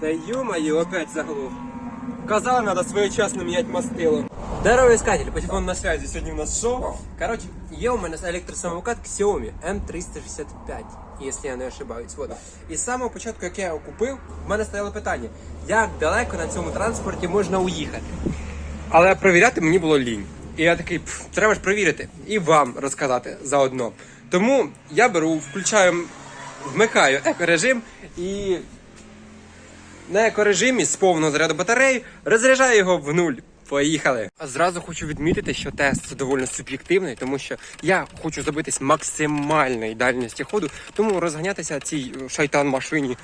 Да ё-моё, опять заглох. Казав, надо своєчасно міняти мастило. Здорово, искатель, по телефону на связи. Сьогодні у нас шоу. Короче, є у мене електросамокат Xiaomi M365, якщо я не ошибаюсь. Вот. І з самого початку, як я його купив, в мене стояло питання, як далеко на цьому транспорті можна уїхати. Але перевіряти мені було лінь. І я такий, треба ж перевірити і вам розказати заодно. Тому я беру, включаю, вмикаю екорежим і на екорежимі з повного заряду батареї розряджаю його в нуль. Поїхали. Зразу хочу відмітити, що тест доволі суб'єктивний, тому що я хочу забитись максимальної дальності ходу, тому розганятися цій шайтан машині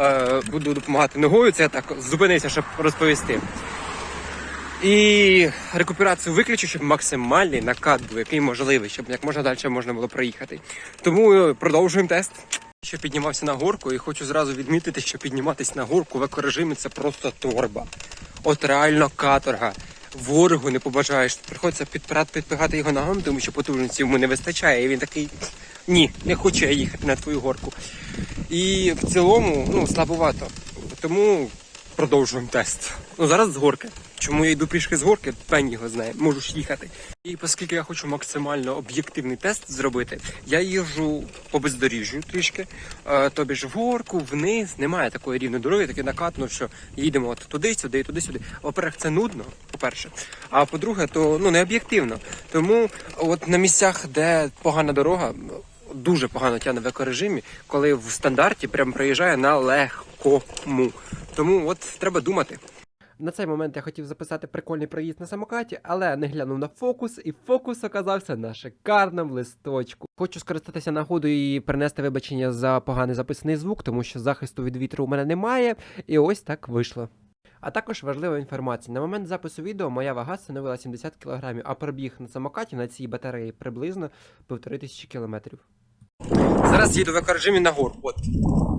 е, буду допомагати ногою. Це так зупинився, щоб розповісти. І рекуперацію виключу, щоб максимальний накат був, який можливий, щоб як можна далі можна було проїхати. Тому е, продовжуємо тест. Що піднімався на горку, і хочу зразу відмітити, що підніматись на горку в екорежимі це просто торба. От реально каторга. Ворогу не побажаєш. Приходиться підпирати, його ногам, тому що потужності йому не вистачає. І він такий: ні, не хочу їхати на твою горку. І в цілому, ну, слабовато. Тому продовжуємо тест. Ну зараз з горки. Чому я йду пішки з горки, пень його знає, можу ж їхати. І оскільки я хочу максимально об'єктивний тест зробити, я їжджу по бездоріжжю трішки, е, тобі ж в горку, вниз, немає такої рівної дороги, таке накатно, що їдемо от туди, сюди, туди, сюди. По-перше, це нудно, по-перше. А по-друге, то ну не об'єктивно. Тому от на місцях, де погана дорога, дуже погано тягне в екорежимі, коли в стандарті прям проїжджає на легкому. Тому от треба думати. На цей момент я хотів записати прикольний проїзд на самокаті, але не глянув на фокус, і фокус оказався на шикарному листочку. Хочу скористатися нагодою і принести вибачення за поганий записаний звук, тому що захисту від вітру у мене немає, і ось так вийшло. А також важлива інформація. На момент запису відео моя вага становила 70 кг, а пробіг на самокаті на цій батареї приблизно 1500 км. Зараз їду в екорежимі на гору. От.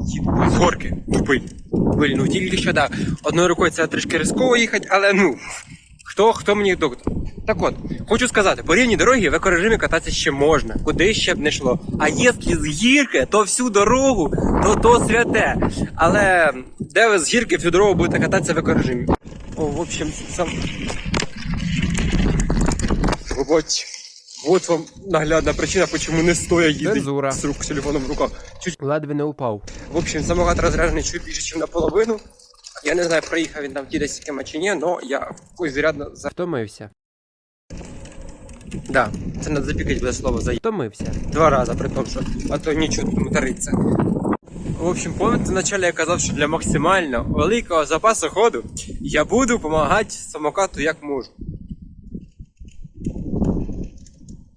Їду з горки. Тупий. Блін, ну тільки що да. Одною рукою це трішки ризиково їхати, але ну. Хто, хто мені доктор? Так от, хочу сказати, по рівній дорогі в екорежимі кататися ще можна, куди ще б не йшло. А якщо з гірки, то всю дорогу, то то святе. Але де ви з гірки всю дорогу будете кататися в екорежимі? О, в общем, сам. Робочі. Вот вам наглядна причина, почему не стоя їздить Цензура. з рук з телефоном в руках. Чуть, Ледве не упав. в общем, самокат розряджений чуть більше, ніж наполовину. Я не знаю, проїхав він там ті десь чи ні, але я ось зарядно за. Втомився. Да, це надо запікати буде слово за Втомився. два рази, при тому, що а то нічого тут моториться. В общем, пам'ятаєте, вначале я казав, що для максимально великого запасу ходу я буду допомагати самокату як можу.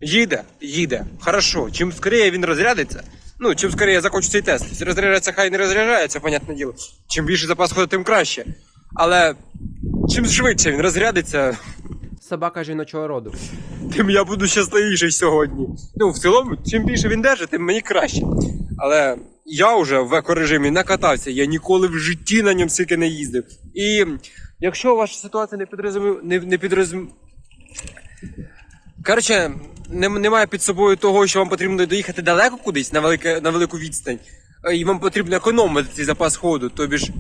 Їде, їде. Хорошо. Чим скоріше він розрядиться, ну, чим скоріше я закончу цей тест. Розряджається, хай не розряджається, понятне діло. Чим більше запас ходу, тим краще. Але чим швидше він розрядиться, Собака жіночого роду. тим я буду щасливіший сьогодні. Ну, в цілому, чим більше він держить, тим мені краще. Але я вже в екорежимі накатався, я ніколи в житті на ньому стільки не їздив. І якщо ваша ситуація не підрозумів, не, не підрозум... Коротше, немає під собою того, що вам потрібно доїхати далеко кудись на, велике, на велику відстань, е, і вам потрібно економити цей запас ходу, тобі ж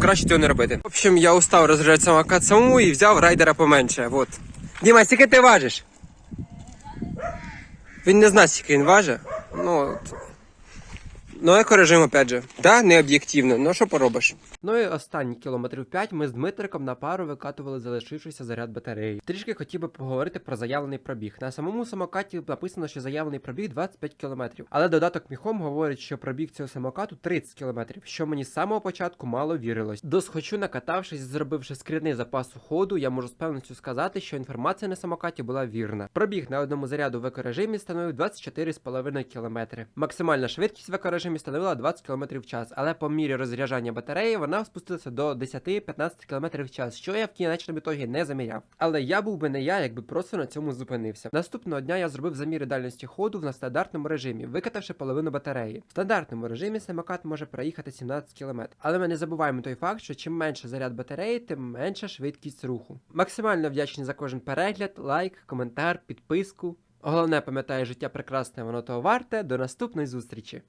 краще цього не робити. В общем, я устав розряджати самокат самому і взяв райдера поменше. Вот. Діма, скільки ти важиш? Він не знає, скільки він важить. Ну, екорежим, опять же. Да, не об'єктивно, ну що поробиш? Ну і останні кілометрів 5 ми з Дмитриком на пару викатували залишившийся заряд батареї. Трішки хотів би поговорити про заявлений пробіг. На самому самокаті написано, що заявлений пробіг 25 км. Але додаток міхом говорить, що пробіг цього самокату 30 км, що мені з самого початку мало вірилось. Досхочу накатавшись, зробивши скрідний запас ходу, я можу з певністю сказати, що інформація на самокаті була вірна. Пробіг на одному заряду в екорежимі становив 24,5 км. Максимальна швидкість в екорежимі становила 20 км в час, але по мірі розряджання батареї вона спустилася до 10-15 км в час, що я в кінечному ітогі не заміряв. Але я був би не я, якби просто на цьому зупинився. Наступного дня я зробив заміри дальності ходу на стандартному режимі, викатавши половину батареї. В стандартному режимі самокат може проїхати 17 км. Але ми не забуваємо той факт, що чим менше заряд батареї, тим менша швидкість руху. Максимально вдячний за кожен перегляд, лайк, коментар, підписку. Головне, пам'ятає життя прекрасне, воно того варте. До наступної зустрічі!